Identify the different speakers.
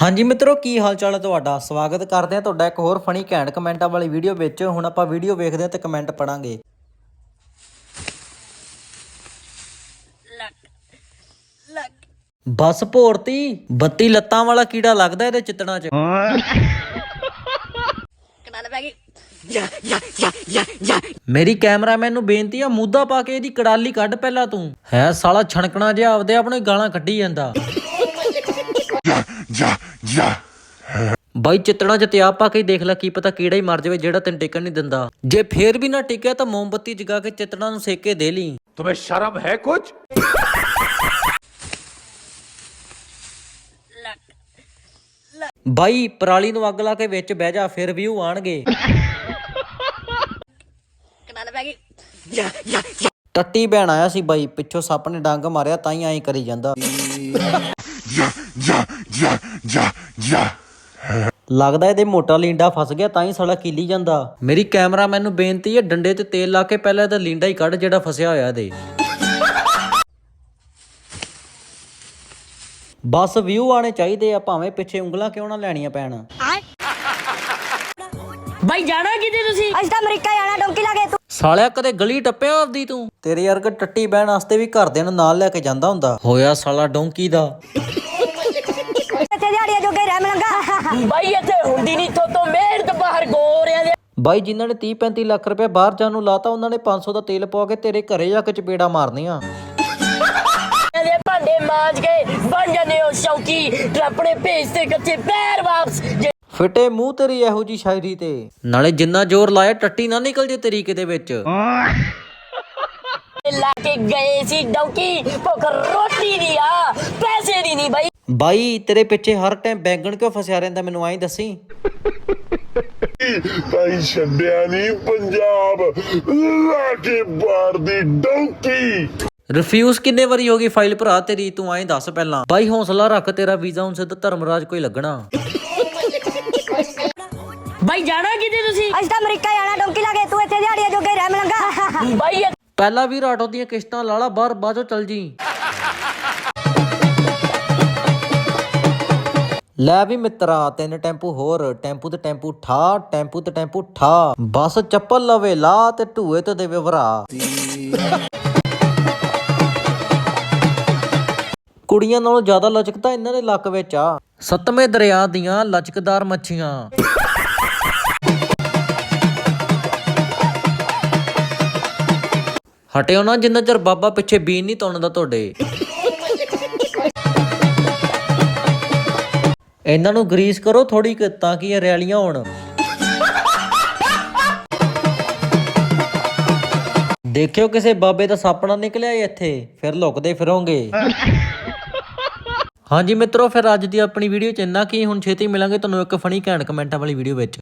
Speaker 1: ਹਾਂਜੀ ਮਿੱਤਰੋ ਕੀ ਹਾਲ ਚਾਲ ਹੈ ਤੁਹਾਡਾ? ਸਵਾਗਤ ਕਰਦੇ ਹਾਂ ਤੁਹਾਡਾ ਇੱਕ ਹੋਰ ਫਨੀ ਘੈਂਟ ਕਮੈਂਟਾਂ ਵਾਲੀ ਵੀਡੀਓ ਵਿੱਚ। ਹੁਣ ਆਪਾਂ ਵੀਡੀਓ ਵੇਖਦੇ ਹਾਂ ਤੇ ਕਮੈਂਟ ਪੜਾਂਗੇ ਬਸ ਭੋਰਤੀ ਬੱਤੀ ਲੱਤਾਂ ਵਾਲਾ ਕੀੜਾ ਲੱਗਦਾ ਇਹਦੇ ਚਿੱਤਣਾ 'ਚ।
Speaker 2: ਕਨਾਲ ਪੈ ਗਈ। ਯਾ ਯਾ ਯਾ ਯਾ ਯਾ।
Speaker 1: ਮੇਰੀ ਕੈਮਰਾਮੈਨ ਨੂੰ ਬੇਨਤੀ ਆ ਮੂਦਾ ਪਾ ਕੇ ਇਹਦੀ ਕੜਾਲੀ ਕੱਢ ਪਹਿਲਾਂ ਤੂੰ। ਹੈ ਸਾਲਾ ਛਣਕਣਾ ਜਿਹਾ ਆਪਦੇ ਆਪਣੇ ਗਾਲਾਂ ਕੱਢੀ ਜਾਂਦਾ।
Speaker 3: ja, ja.
Speaker 1: ਬਾਈ ਚਿੱਤਣਾ ਚ ਤਿਆਬ ਪਾ ਕੇ ਹੀ ਦੇਖ ਲੈ ਕੀ ਪਤਾ ਕੀੜਾ ਹੀ ਮਰ ਜਾਵੇ ਜਿਹੜਾ ਤੈਨੂੰ ਟਿਕਣ ਨਹੀਂ ਦਿੰਦਾ ਜੇ ਫੇਰ ਵੀ ਨਾ ਟਿਕਿਆ ਤਾਂ ਮੋਮਬੱਤੀ ਜਗਾ ਕੇ ਚਿੱਤਣਾ ਨੂੰ ਸੇਕ ਕੇ ਦੇ ਲਈ
Speaker 3: तुम्हें शर्म है कुछ
Speaker 1: ਬਾਈ ਪਰਾਲੀ ਨੂੰ ਅੱਗ ਲਾ ਕੇ ਵਿੱਚ ਬਹਿ ਜਾ ਫਿਰ ਵਿਊ ਆਣਗੇ
Speaker 2: ਕਨਾਲ ਪੈ ਗਈ ਯਾ ਯਾ ਯਾ
Speaker 1: ਟੱਟੀ ਭੈਣ ਆਇਆ ਸੀ ਬਾਈ ਪਿੱਛੋਂ ਸੱਪ ਨੇ ਡੰਗ ਮਾਰਿਆ ਤਾਂ ਹੀ ਐਂ ਕਰੀ ਜਾਂਦਾ. ਲੱਗਦਾ ਇਹਦੇ ਮੋਟਾ ਲੀਂਡਾ ਫਸ ਗਿਆ ਤਾਂ ਹੀ ਸਾਲਾ ਕੀਲੀ ਜਾਂਦਾ। ਮੇਰੀ ਕੈਮਰਾਮੈਨ ਨੂੰ ਬੇਨਤੀ ਹੈ ਡੰਡੇ ਤੇ ਤੇਲ ਲਾ ਕੇ ਪਹਿਲਾਂ ਇਹਦਾ ਲੀਂਡਾ ਹੀ ਕੱਢ ਜਿਹੜਾ ਫਸਿਆ ਹੋਇਆ ਇਹਦੇ। ਬਸ ਵਿਊ ਆਣੇ ਚਾਹੀਦੇ ਆ ਭਾਵੇਂ ਪਿੱਛੇ ਉਂਗਲਾਂ ਕਿਉਂ ਨਾ ਲੈਣੀਆਂ ਪੈਣ।
Speaker 2: ਬਾਈ ਜਾਣਾ ਕਿਤੇ ਤੁਸੀਂ?
Speaker 4: ਅੱਜ ਤਾਂ ਅਮਰੀਕਾ
Speaker 1: ਸਾਲਿਆ ਕਦੇ ਗਲੀ ਟੱਪਿਆ ਆਪਦੀ ਤੂੰ? ਤੇਰੇ ਯਾਰ ਟੱਟੀ ਬਹਿਣ ਵਾਸਤੇ ਵੀ ਘਰਦਿਆਂ ਨੂੰ ਨਾਲ ਲੈ ਕੇ ਜਾਂਦਾ ਹੁੰਦਾ। ਹੋਇਆ ਸਾਲਾ ਡੋਂਕੀ ਦਾ।
Speaker 4: ਇੱਥੇ ਦਿਹਾੜੀਆਂ ਜੋਗੇ ਰਹਿ ਮਲੰਗਾ
Speaker 2: ਬਾਈ ਇੱਥੇ ਹੁੰਦੀ ਨਹੀਂ ਥੋ ਤੋਂ ਮਿਹਨਤ ਬਾਹਰ ਗੋਰਿਆਂ ਦੇ।
Speaker 1: ਬਾਈ ਜਿਨ੍ਹਾਂ ਨੇ 30 35 ਲੱਖ ਰੁਪਏ ਬਾਹਰ ਜਾਣ ਨੂੰ ਲਾਤਾ ਉਹਨਾਂ ਨੇ 500 ਦਾ ਤੇਲ ਪਵਾ ਕੇ ਤੇਰੇ ਘਰੇ ਜਾ ਕੇ ਚਪੇੜਾ ਮਾਰਨੀਆਂ।
Speaker 2: ਦੇ ਭਾਂਡੇ ਮਾਂਜ ਕੇ ਬਣ ਜਾਂਦੇ ਹੋ ਸ਼ੌਕੀ। ਤੇ ਆਪਣੇ ਭੇਜ ਤੇ ਕੱਚੇ ਪੈਰ ਵਾਪਸ।
Speaker 1: ਫਿੱਟੇ ਮੂੰਹ ਤੇਰੀ ਇਹੋ ਜੀ ਸ਼ਾਇਰੀ ਤੇ। ਨਾਲੇ ਜਿੰਨਾ ਜ਼ੋਰ ਲਾਇਆ ਟੱਟੀ ਨਾ ਨਿਕਲ ਜੇ ਤਰੀਕੇ ਦੇ ਵਿੱਚ।
Speaker 2: ਲਾ ਕੇ ਗਏ ਸੀ ਡੌਕੀ ਭੁੱਖ ਰੋਟੀ ਦੀ ਆ ਪੈਸੇ ਦੀ ਨਹੀਂ ਬਾਈ।
Speaker 1: ਬਾਈ ਤੇਰੇ ਪਿੱਛੇ ਹਰ ਟਾਈਮ ਬੈਂਗਣ ਕਿਉਂ ਫਸਿਆ ਰਹਿੰਦਾ ਮੈਨੂੰ ਐਂ ਦੱਸੀ।
Speaker 3: ਭਾਈ ਛੱਡਿਆ ਨਹੀਂ ਪੰਜਾਬ ਲਾ ਕੇ ਬਾਰ ਦੀ ਡੌਂਕੀ।
Speaker 1: ਰਿਫਿਊਜ਼ ਕਿੰਨੇ ਵਾਰੀ ਹੋ ਗਈ ਫਾਈਲ ਭਰਾ ਤੇਰੀ ਤੂੰ ਐਂ ਦੱਸ ਪਹਿਲਾਂ। ਬਾਈ ਹੌਸਲਾ ਰੱਖ ਤੇਰਾ ਵੀਜ਼ਾ ਹੁਣ ਸਿੱਧਾ ਧਰਮਰਾਜ ਕੋਈ ਲੱਗਣਾ।
Speaker 2: ਬਾਈ ਜਾਣਾ ਕਿਤੇ ਤੁਸੀਂ?
Speaker 4: ਅੱਜ ਤਾਂ ਅਮਰੀਕਾ ਜਾਣਾ ਡੋਂਕੀ ਲਾ ਕੇ ਤੂੰ ਇੱਥੇ ਦਿਹਾੜੀਆਂ ਜੋਗੇ ਰਹਿ ਮਲੰਗਾ।
Speaker 2: ਬਾਈ ਇਹ
Speaker 1: ਪਹਿਲਾਂ ਵੀ ਆਟੋ ਦੀਆਂ ਕਿਸ਼ਤਾਂ ਲਾਲਾ ਬਾਹਰ ਬਾਜੋ ਚੱਲ ਜੀ। ਲੈ ਵੀ ਮਿੱਤਰਾ ਤਿੰਨ ਟੈਂਪੂ ਹੋਰ ਟੈਂਪੂ ਤੇ ਟੈਂਪੂ ਠਾ ਟੈਂਪੂ ਤੇ ਟੈਂਪੂ ਠਾ। ਬਸ ਚੱਪਲ ਲਵੇ ਲਾ ਤੇ ਢੂਏ ਤੇ ਦੇਵੇ ਵਰਾ। ਕੁੜੀਆਂ ਨਾਲੋਂ ਜ਼ਿਆਦਾ ਲਚਕਤਾ ਇਹਨਾਂ ਦੇ ਲੱਕ ਵਿੱਚ ਆ। ਸੱਤਵੇਂ ਦਰਿਆ ਦੀਆਂ ਲਚਕਦਾਰ ਮੱਛੀਆਂ। ਹਟਿਓ ਨਾ ਜਿੰਨਾ ਚਿਰ ਬਾਬਾ ਪਿੱਛੇ ਬੀਨ ਨਹੀਂ ਤੁੰਨਦਾ ਤੁਹਾਡੇ। ਇਹਨਾਂ ਨੂੰ ਗਰੀਸ ਕਰੋ ਥੋੜੀ ਤਾਂ ਕਿ ਇਹ ਰੈਲੀਆਂ ਹੋਣ। ਦੇਖਿਓ ਕਿਸੇ ਬਾਬੇ ਦਾ ਸੱਪ ਨਿਕਲਿਆ ਇੱਥੇ, ਫਿਰ ਲੁਕਦੇ ਫਿਰੋਂਗੇ। ਹਾਂਜੀ ਮਿੱਤਰੋ, ਫਿਰ ਅੱਜ ਦੀ ਆਪਣੀ ਵੀਡੀਓ ਚ ਇੰਨਾ ਕੀ। ਹੁਣ ਛੇਤੀ ਮਿਲਾਂਗੇ ਤੁਹਾਨੂੰ ਇੱਕ ਫਨੀ ਘੈਂਟ ਕਮੈਂਟਾਂ ਵਾਲੀ ਵੀਡੀਓ ਵਿੱਚ।